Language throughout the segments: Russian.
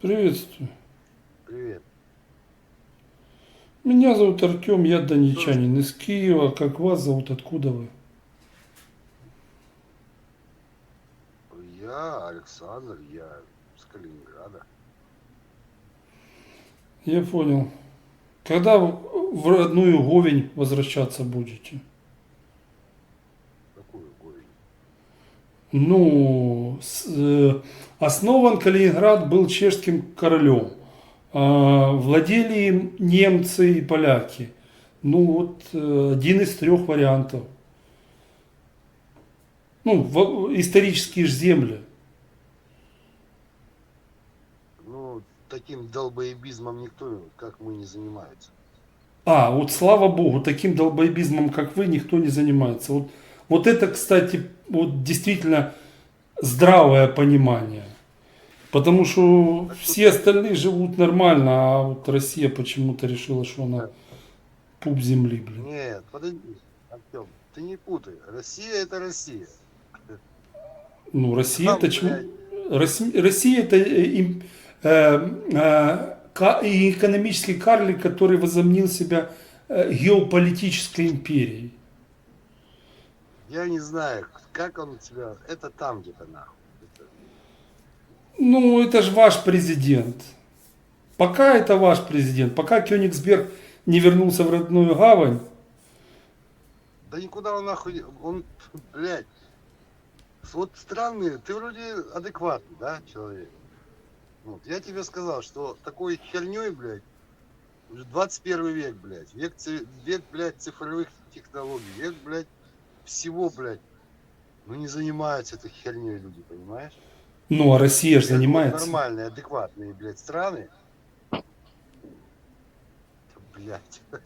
Приветствую. Привет. Меня зовут Артем, я донечанин из Киева. Как вас зовут? Откуда вы? Я Александр, я с Калининграда. Я понял. Когда в в родную Говень возвращаться будете? Ну, с- э, основан Калининград был чешским королем. А, Владели им немцы и поляки. Ну вот э, один из трех вариантов. Ну, в- исторические ж земли. Ну, таким долбоебизмом никто, как мы, не занимается. А, вот слава богу, таким долбоебизмом, как вы, никто не занимается. Вот, вот это, кстати, вот действительно здравое понимание. Потому что все остальные живут нормально, а вот Россия почему-то решила, что она пуп земли, блин. Нет, подожди, Артем, ты не путай. Россия это Россия. Ну, Россия Там, это чему? Россия, Россия это э, им- э, э, и экономический карлик, который возомнил себя э, геополитической империей. Я не знаю, как он у тебя. Это там где-то нахуй. Это- Ну, это же ваш президент. Пока это ваш президент, пока Кёнигсберг не вернулся в родную гавань, Да никуда он нахуй. Он, блядь. Вот странный, ты вроде адекватный, да, человек? Вот, я тебе сказал, что такой херней, блядь, уже 21 век, блядь, век, век, блядь, цифровых технологий, век, блядь, всего, блядь, ну не занимаются этой херней люди, понимаешь? ну, а Россия же занимается. Нормальные, адекватные, блядь, страны. Да, Блядь.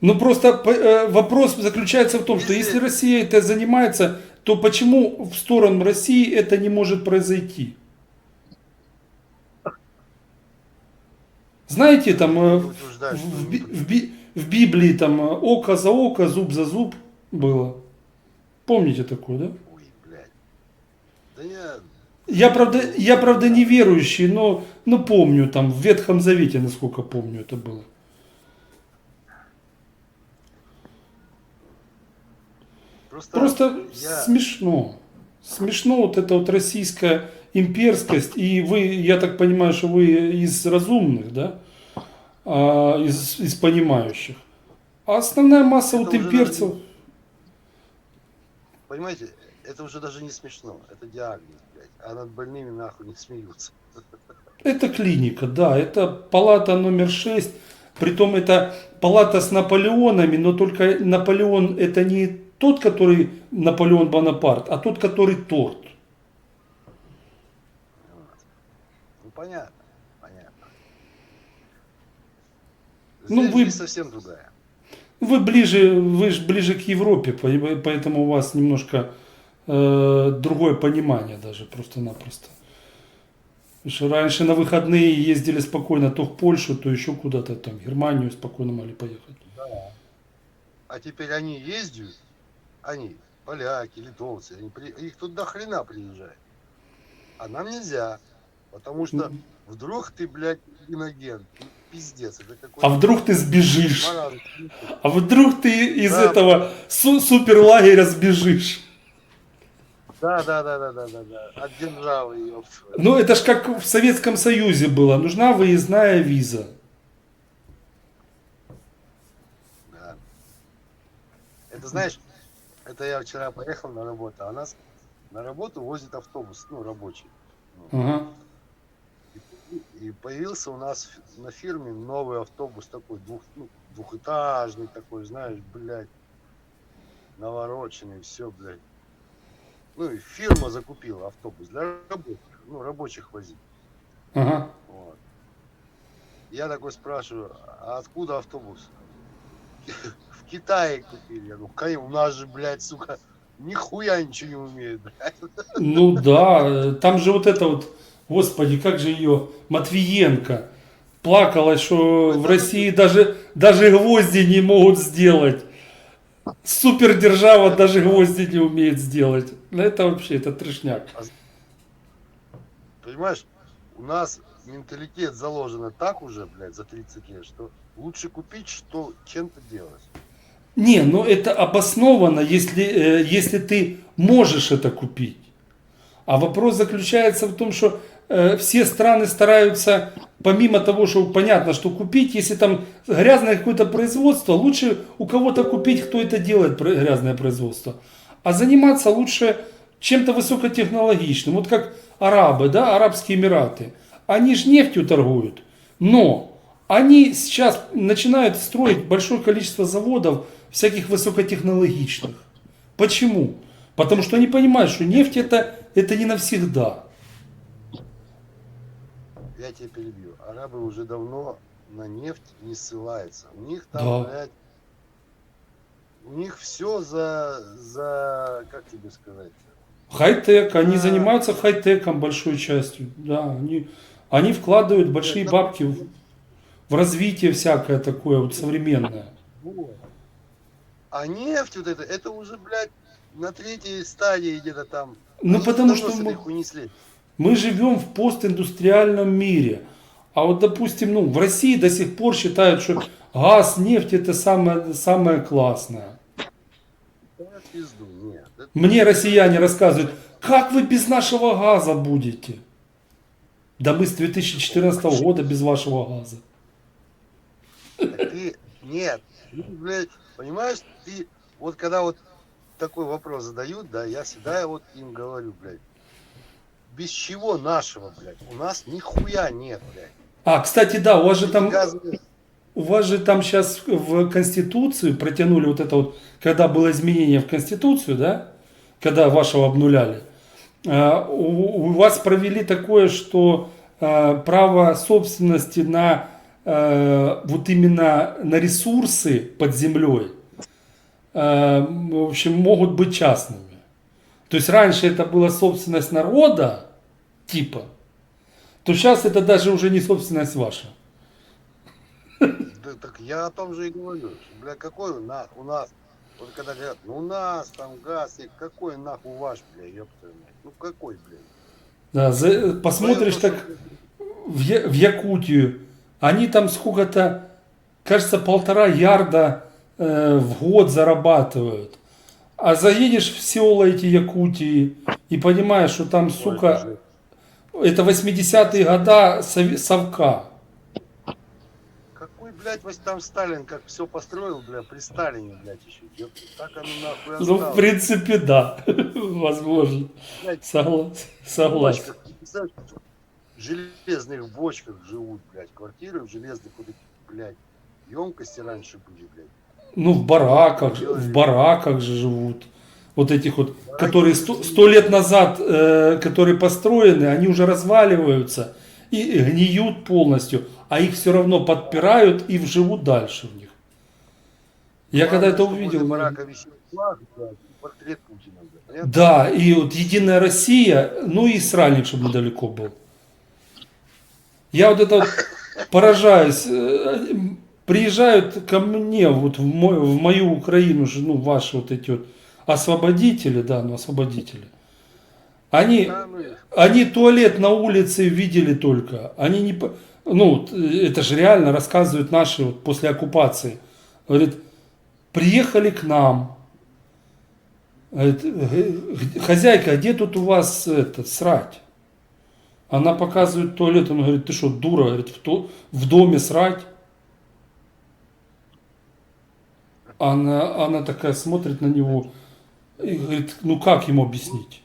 Ну, просто э, вопрос заключается в том, что Если- Россия это занимается, то почему в сторону России это не может произойти? Знаете, там э, в, в Би- в Библии там э, око за око, зуб за зуб было. Помните такое, да? Ой, блядь. Да я... Я правда, я правда не верующий, но, но помню там в Ветхом Завете, насколько помню, это было. Просто, Просто я... смешно. Смешно вот эта вот российская имперскость. И вы, я так понимаю, что вы из разумных, да? А, из, из понимающих. А основная масса Это вот имперцев... Понимаете, это уже даже не смешно. Это диагноз, блядь. А над больными нахуй не смеются. Это клиника, да, это палата номер 6. Притом это палата с Наполеонами, но только Наполеон это не тот, который Наполеон Бонапарт, а тот, который торт. Ну понятно, понятно. Ну, Здесь вы- жизнь совсем другая. Вы ближе, вы же ближе к Европе, по- поэтому у вас немножко э, другое понимание даже просто-напросто. Раньше на выходные ездили спокойно то в Польшу, то еще куда-то там, в Германию спокойно могли поехать. А теперь они ездят, они, поляки, литовцы, они при- их тут до хрена приезжают. А нам нельзя. Потому что вдруг ты, блядь, иноген. Пиздец, это А вдруг ты сбежишь? А вдруг ты из Да. этого су- суперлагеря сбежишь? Да, да, да, да, да, да, да. От державы, ёпта. Ну это ж как в Советском Союзе было. Нужна выездная виза. Да. Это знаешь, это я вчера поехал на работу, а нас на работу возит автобус, ну, рабочий. Ну, Ага. И, появился у нас на фирме новый автобус такой, двух, ну, двухэтажный такой, знаешь, блядь, навороченный, все, блядь. Ну и фирма закупила автобус для рабочих, ну, рабочих возить. Ага. Вот. Я такой спрашиваю, а откуда автобус? В Китае купили. Я говорю, «Кай, у нас же, блядь, сука, нихуя ничего не умеет, блядь. Ну да, э, там же вот это вот, господи, как же ее, Матвиенко, плакала, что в России даже, даже гвозди не могут сделать. Супердержава даже гвозди не умеет сделать. Ну это вообще, это трешняк. Понимаешь, у нас менталитет заложено так уже, блядь, за 30 лет, что лучше купить, что чем-то делать. Не, но это обосновано, если, э, если ты можешь это купить. А вопрос заключается в том, что э, все страны стараются, помимо того, что понятно, что купить, если там грязное какое-то производство, лучше у кого-то купить, кто это делает, грязное производство. А заниматься лучше чем-то высокотехнологичным. Вот как арабы, да, Арабские Эмираты. Они же нефтью торгуют. Но они сейчас начинают строить большое количество заводов всяких высокотехнологичных. Почему? Потому что они понимают, что нефть это, это не навсегда. Я тебя перебью. Арабы уже давно на нефть не ссылаются. У них там, Да. блядь, у них все за, за, как тебе сказать, Хай-тек, они Да. занимаются хай-теком большой частью. Да, они, они вкладывают большие Это- бабки в, в развитие всякое такое вот современное. Вот. А нефть вот это, это уже, блядь, на третьей стадии где-то там. Ну, потому что мы- хуйни слезли. Мы живем в постиндустриальном мире. А вот, допустим, ну, в России до сих пор считают, что газ, нефть это самое, самое классное. Мне россияне рассказывают, как вы без нашего газа будете? Да мы с 2014 года без вашего газа. нет, блядь, понимаешь, ты, вот когда вот такой вопрос задают, да, я всегда вот им говорю, блядь, без чего нашего, блядь, у нас нихуя нет, блядь. А, кстати, да, у вас же там, у вас же там сейчас в Конституцию протянули вот это вот, когда было изменение в Конституцию, да, когда вашего обнуляли, а, у, у вас провели такое, что а, право собственности на а, вот именно на ресурсы под землей, в общем, могут быть частными. То есть раньше это была собственность народа, типа, то сейчас это даже уже не собственность ваша. Да, так я о том же и говорю, бля, какой у нас, у нас, вот когда говорят, ну у нас там газ, и какой нахуй ваш, бля, ёб твою мать, ну какой, блядь. Да, за- посмотришь так в, Я- в Якутию, они там сколько-то, кажется, полтора ярда э, в год зарабатывают. А заедешь в села эти Якутии и понимаешь, что там, сука, это же- это 80-е года совка. Какой, блядь, вот там Сталин как все построил, бля, при Сталине, блядь, еще, так оно нахуй Ну, в осталось. принципе, да, возможно. Блядь, Согласен. в железных бочках живут, блядь, квартиры в железных блядь, емкости раньше были, блядь. Ну, в бараках, в бараках же живут. Вот этих вот, которые сто, лет назад, э, которые построены, они уже разваливаются и гниют полностью, а их все равно подпирают и живут дальше в них. Я Главное, когда это увидел... флаг, портрет Путина, понятно? Да, и вот Единая Россия, ну и сральник, чтобы недалеко был. Я вот это вот поражаюсь. Э, Приезжают ко мне, вот в, мой- в мою Украину, ну, ваши вот эти вот освободители, да, ну, освободители. Они, ну, они туалет на улице видели только. Они не... Ну, э, это же реально рассказывают наши вот после оккупации. Говорит, приехали к нам. Говорит, «Г- г- хозяйка, а где тут у вас это, срать? Она показывает туалет, он говорит, ты что, дура? Говорит, в, то- в доме срать? Она, она такая смотрит на него и говорит, ну как ему объяснить?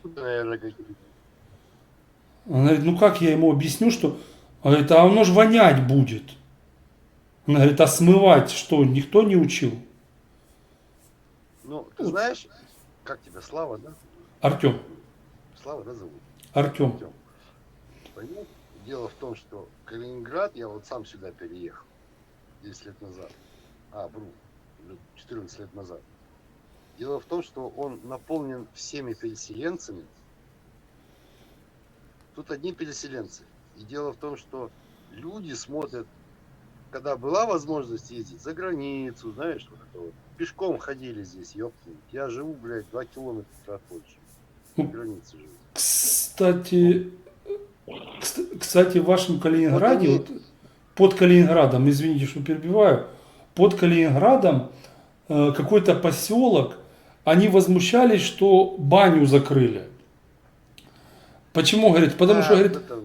Она говорит, ну как я ему объясню, что... Она говорит, а оно же вонять будет. Она говорит, а смывать что, никто не учил? Ну, ты знаешь, как тебя, Слава, да? Артем, Слава, да, зовут? Артем. Артем. Понимаешь? Дело в том, что Калининград, я вот сам сюда переехал 10 лет назад. А, бру, 14 лет назад. Дело в том, что он наполнен всеми переселенцами. Тут одни переселенцы. И дело в том, что люди смотрят, когда была возможность ездить за границу, знаешь, вот это вот. Пешком ходили здесь, ёпты. Я живу, блядь, 2 километра от Польши. На границе живу. Кстати, Кс- Кстати, в вашем Калининграде, они- вот под Калининградом, извините, что перебиваю, под Калининградом э, какой-то поселок, они возмущались, что баню закрыли. Почему, говорит? Потому Да, что, говорит, это-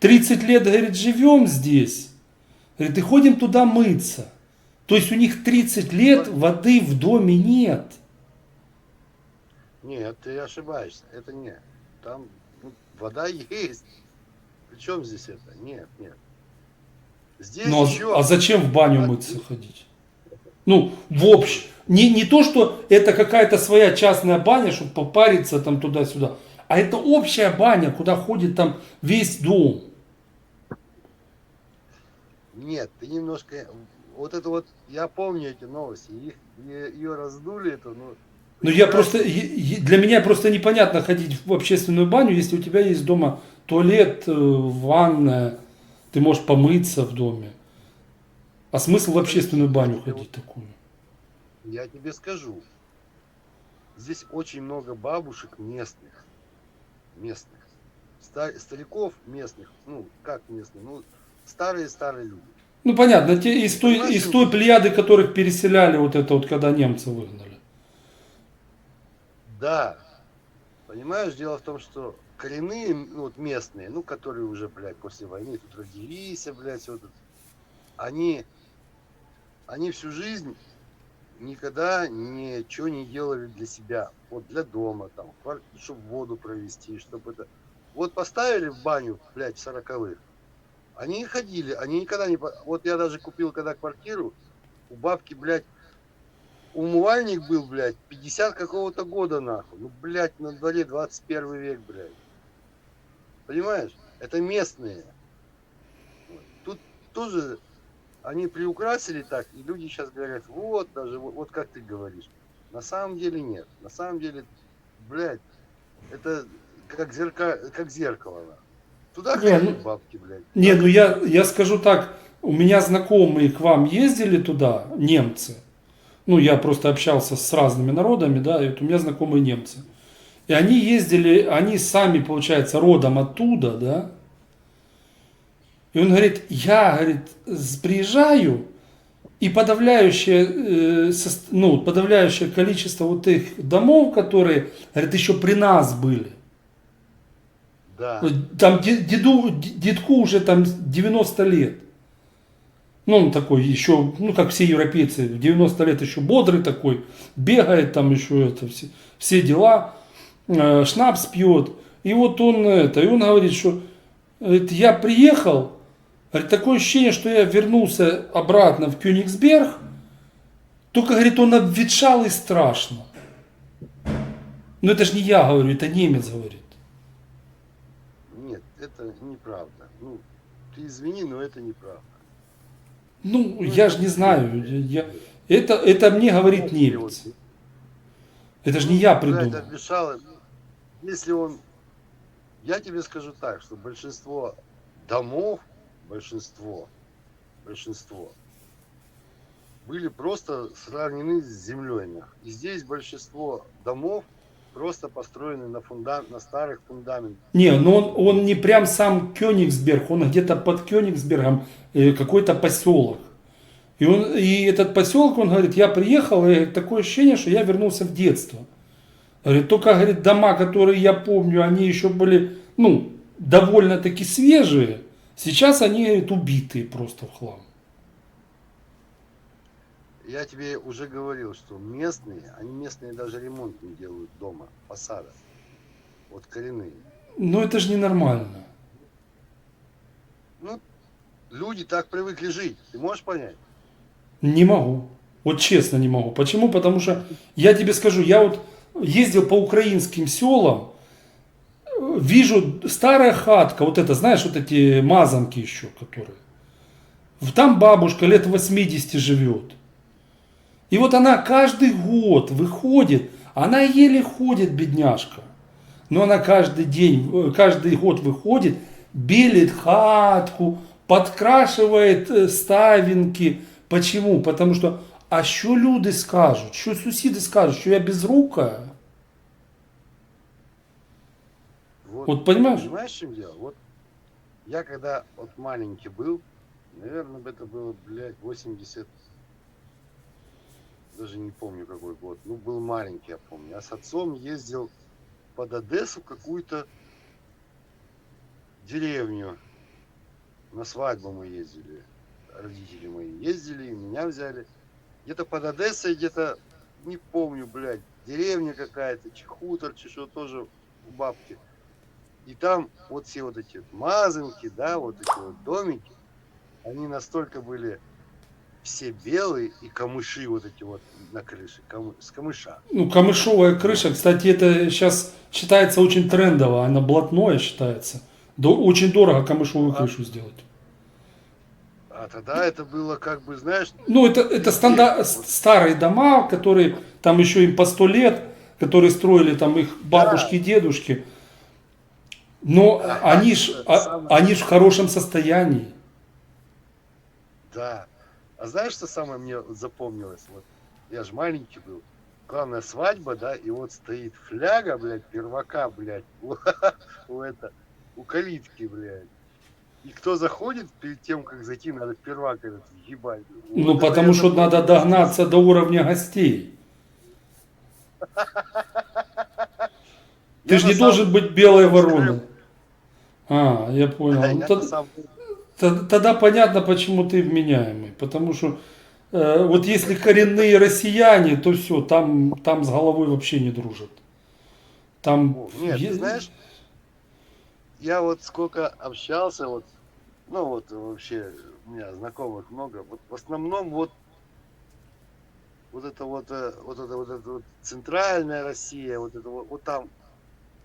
30 лет, говорит, живем здесь, говорит, и ходим туда мыться. То есть у них 30 лет воды в доме нет. Нет, ты ошибаешься. Это нет. Там ну, вода есть. Причем здесь это? Нет, нет. Здесь Ну, а- еще... а зачем в баню мыться ходить? Ну, в общем. Не, не то, что это какая-то своя частная баня, чтобы попариться там туда-сюда, а это общая баня, куда ходит там весь дом. Нет, ты немножко... Вот это вот... Я помню эти новости. Их, ее раздули, это, ну... Но я просто, для меня просто непонятно ходить в общественную баню, если у тебя есть дома туалет, э, ванная, ты можешь помыться в доме. А смысл в общественную баню ходить такую? Я тебе скажу. Здесь очень много бабушек местных. Местных. Ста- стариков местных. Ну, как местных? Ну, старые-старые люди. Ну понятно, те из той, из той плеяды, которых переселяли вот это вот, когда немцы выгнали. Да. Понимаешь, дело в том, что коренные, ну, вот местные, ну, которые уже, блядь, после войны тут родились, блядь, все тут, они, они всю жизнь никогда ничего не делали для себя. Вот для дома, там, чтобы воду провести, чтобы это... Вот поставили в баню, блядь, в сороковых, они и ходили, они никогда не... Вот я даже купил когда квартиру, у бабки, блядь, умывальник был, блядь, 50 какого-то года, нахуй. Ну, блядь, на дворе 21 век, блядь. Понимаешь? Это местные. Тут тоже они приукрасили так, и люди сейчас говорят, вот даже, вот, вот как ты говоришь. На самом деле нет. На самом деле, блядь, это как, зерка, как зеркало. Туда Не, ну- бабки, блядь. Не, ну я, я скажу так, у меня знакомые к вам ездили туда, немцы. Ну, я просто общался с разными народами, да, и вот у меня знакомые немцы. И они ездили, они сами, получается, родом оттуда, да. И он говорит, я, говорит, приезжаю, и подавляющее, э, ну, подавляющее количество вот их домов, которые, говорит, еще при нас были. Да. Там де- деду, дедку уже там 90 лет. Ну, он такой еще, ну, как все европейцы, в 90 лет еще бодрый такой, бегает там еще это, все, все дела, шнапс пьет. И вот он это, и он говорит, что говорит, я приехал, говорит, такое ощущение, что я вернулся обратно в Кёнигсберг, только, говорит, он обветшал и страшно. Но это же не я говорю, это немец говорит. Нет, это неправда. Ну, ты извини, но это неправда. Ну, я же не знаю. Я, это, это мне говорит Ну, немец. Это же не я придумал. это мешало. Если он... Я тебе скажу так, что большинство домов, большинство, большинство, были просто сравнены с землей. И здесь большинство домов просто построены на, фунда... на старых фундаментах. Не, но он, он не прям сам Кёнигсберг, он где-то под Кёнигсбергом э, какой-то поселок. И, он, и этот поселок, он говорит, я приехал, и такое ощущение, что я вернулся в детство. Говорит, только, говорит, дома, которые я помню, они еще были, ну, довольно-таки свежие. Сейчас они, говорит, убитые просто в хлам. Я тебе уже говорил, что местные, они местные даже ремонт не делают дома, фасада. Вот коренные. Но это же ненормально. Ну, люди так привыкли жить. Ты можешь понять? Не могу. Вот честно не могу. Почему? Потому что я тебе скажу, я вот ездил по украинским селам, э, вижу старая хатка, вот это, знаешь, вот эти мазанки еще, которые. Там бабушка лет 80 живет. И вот она каждый год выходит, она еле ходит, бедняжка. Но она каждый день, э, каждый год выходит, белит хатку, подкрашивает э, ставинки. Почему? Потому что, а що люди скажуть, що сусіди скажуть, що я безрукая? Вот, Вот понимаешь? Понимаешь, чем дело? Вот Я когда вот маленький был, наверное, это было, блядь, 80... Даже не помню какой год. Ну, был маленький, я помню. Я с отцом ездил под Одессу какую-то деревню. На свадьбу мы ездили. Родители мои ездили, меня взяли. Где-то под Одессой, где-то, не помню, блядь, деревня какая-то, чи хутор, чи что тоже у бабки. И там вот все вот эти мазанки, да, вот эти вот домики, они настолько были все белые и камыши вот эти вот на крыше, камы- с камыша. Ну, камышовая крыша, кстати, это сейчас считается очень трендово, она блатное считается. До- очень дорого камышовую А. крышу сделать. А тогда это было как бы, знаешь, Ну, это, это стандар- старые дома, которые там еще им по сто лет, которые строили там их бабушки, дедушки. Но Да, они ж, а- самое- они ж в хорошем состоянии. да. А знаешь, что самое мне запомнилось? Вот я же маленький был. Главная свадьба, да, и вот стоит фляга, блядь, первака, блядь, у, у это, у калитки, блядь. И кто заходит, перед тем, как зайти, надо первак этот ебать. Ну, Вот потому что запомнил. надо догнаться до уровня гостей. Ты же не должен быть белой вороной. А, я понял. Ну, Тогда понятно, почему ты вменяемый. Потому что э, вот если коренные россияне, то все, там, там с головой вообще не дружат. Там Нет, знаешь, я вот сколько общался, вот, ну вот вообще у меня знакомых много, вот в основном вот вот это вот, э, вот это вот, это вот центральная Россия, вот это вот, вот там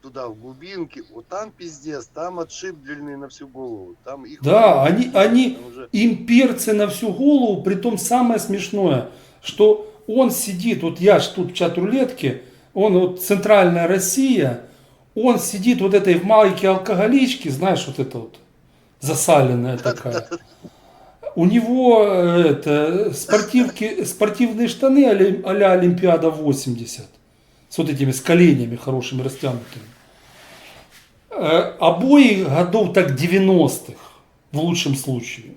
туда в глубинке, вот там пиздец, там отшиб длинный на всю голову, там их Да, они- они- уже- имперцы на всю голову, при том самое смешное, что он сидит, вот я ж тут в чат-рулетке, он вот центральная Россия, он сидит вот этой в маленькой алкоголичке, знаешь, вот это вот засаленная такая. У него э, это, спортивки, спортивные штаны а-ля Олимпиада 80. С вот этими с коленями хорошими растянутыми. Э, Обои годов так 90-х, в лучшем случае.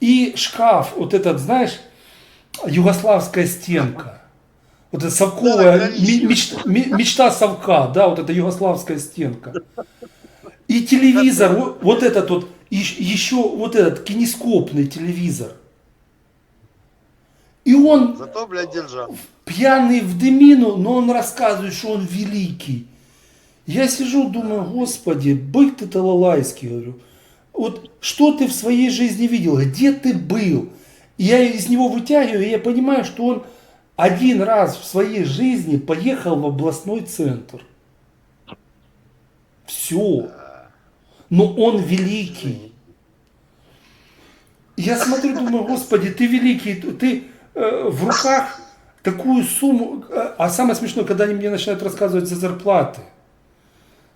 И шкаф, вот этот, знаешь, югославская стенка. Вот эта совковая, Да, мечта, совка, да, вот эта югославская стенка. И телевизор, вот, вот этот вот, еще вот этот кинескопный телевизор. И он Зато, блядь, держал. пьяный в дымину, но он рассказывает, что он великий. Я сижу, думаю, господи, бык ты талалайский, говорю. Вот что ты в своей жизни видел, где ты был? И я из него вытягиваю, и я понимаю, что он один раз в своей жизни поехал в областной центр. Все. Но он великий. Я смотрю, думаю, господи, ты великий, ты э, в руках такую сумму. э, А самое смешное, когда они мне начинают рассказывать за зарплаты.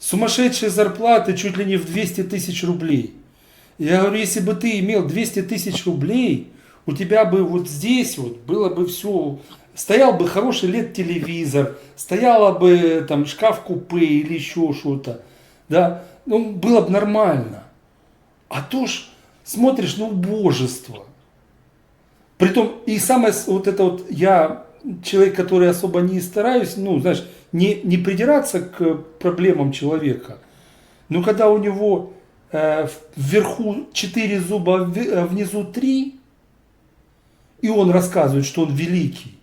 Сумасшедшие зарплаты чуть ли не в 200 тысяч рублей. Я говорю, если бы ты имел 200 тысяч рублей, у тебя бы вот здесь вот было бы все, стоял бы хороший лет телевизор, стояла бы там шкаф-купе или еще что-то, да, ну было бы нормально. А то ж смотришь, ну божество. Притом, и самое, вот это вот, я человек, который особо не стараюсь, ну, знаешь, не, не придираться к проблемам человека. Но когда у него э, вверху 4 зуба, э, внизу 3, и он рассказывает, что он великий.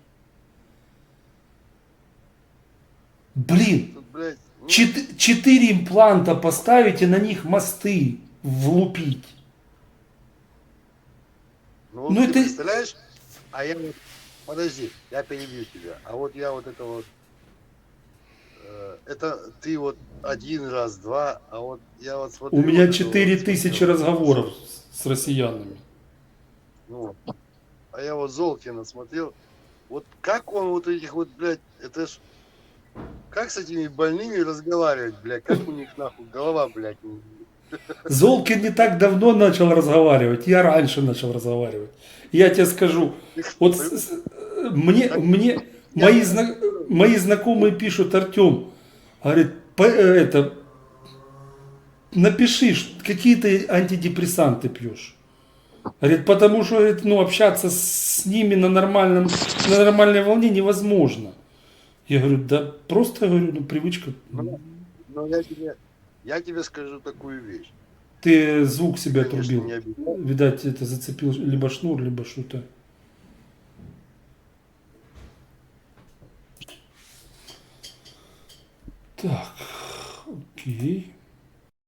Блин, ну, чет- четыре импланта поставить и на них мосты влупить. Ну, вот Ну, ты это- представляешь, а я вот, подожди, я перебью тебя, а вот я вот это вот, э, это ты вот один раз, два, а вот я вот смотрю... У меня вот 4 вот, тысячи смотрю, разговоров с- с россиянами. Ну, а я вот Золкина смотрел, вот как он вот этих вот, блядь, это ж, как с этими больными разговаривать, блядь, как у них нахуй голова, блядь, Золкин не так давно начал разговаривать, я раньше начал разговаривать. Я тебе скажу, вот мне, мне мои, зна- мои знакомые пишут, Артем, говорит, «По- э, это, напиши, какие ты антидепрессанты пьешь. Говорит, потому что говорит, ну, общаться с ними на, нормальном, на нормальной волне невозможно. Я говорю, да просто говорю, ну привычка. Ну, Но я тебе, я тебе скажу такую вещь. Ты звук себя Конечно, обязательно. Видать, это зацепил либо шнур, либо что-то. Так, окей.